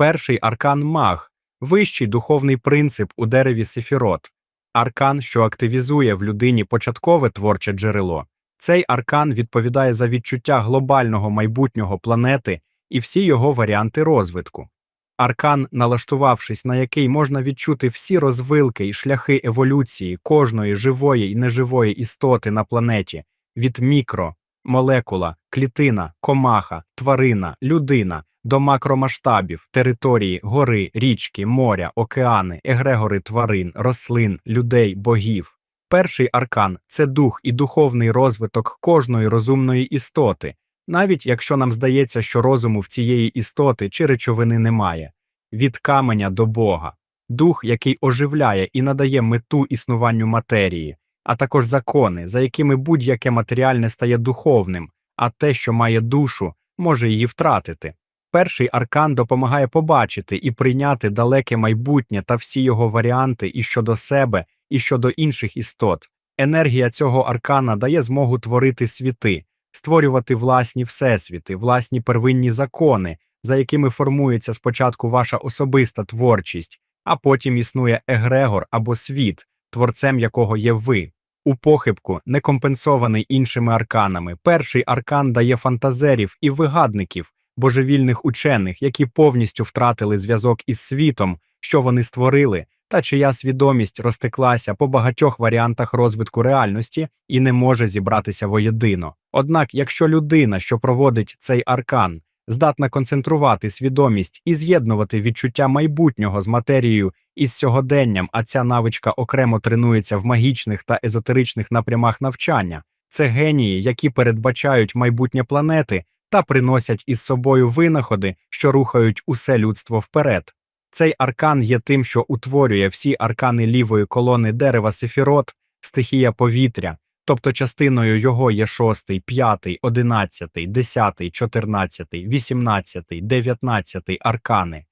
Перший аркан маг, вищий духовний принцип у дереві Сефірот, аркан, що активізує в людині початкове творче джерело. Цей аркан відповідає за відчуття глобального майбутнього планети і всі його варіанти розвитку. Аркан, налаштувавшись на який можна відчути всі розвилки і шляхи еволюції кожної живої і неживої істоти на планеті від мікро, молекула, клітина, комаха, тварина, людина до макромасштабів, території, гори, річки, моря, океани, егрегори тварин, рослин, людей, богів. Перший аркан це дух і духовний розвиток кожної розумної істоти, навіть якщо нам здається, що розуму в цієї істоти чи речовини немає, від каменя до Бога, дух, який оживляє і надає мету існуванню матерії, а також закони, за якими будь-яке матеріальне стає духовним, а те, що має душу, може її втратити. Перший аркан допомагає побачити і прийняти далеке майбутнє та всі його варіанти і щодо себе, і щодо інших істот. Енергія цього аркана дає змогу творити світи, створювати власні всесвіти, власні первинні закони, за якими формується спочатку ваша особиста творчість, а потім існує егрегор або світ, творцем якого є ви. У похибку, не компенсований іншими арканами, перший аркан дає фантазерів і вигадників, божевільних учених, які повністю втратили зв'язок із світом, що вони створили, та чия свідомість розтеклася по багатьох варіантах розвитку реальності і не може зібратися воєдино. Однак, якщо людина, що проводить цей аркан, здатна концентрувати свідомість і з'єднувати відчуття майбутнього з матерією і з сьогоденням, а ця навичка окремо тренується в магічних та езотеричних напрямах навчання, це генії, які передбачають майбутнє планети та приносять із собою винаходи, що рухають усе людство вперед. Цей аркан є тим, що утворює всі аркани лівої колони дерева Сефірот, стихія повітря, тобто частиною його є шостий, п'ятий, одинадцятий, десятий, чотирнадцятий, вісімнадцятий, дев'ятнадцятий аркани.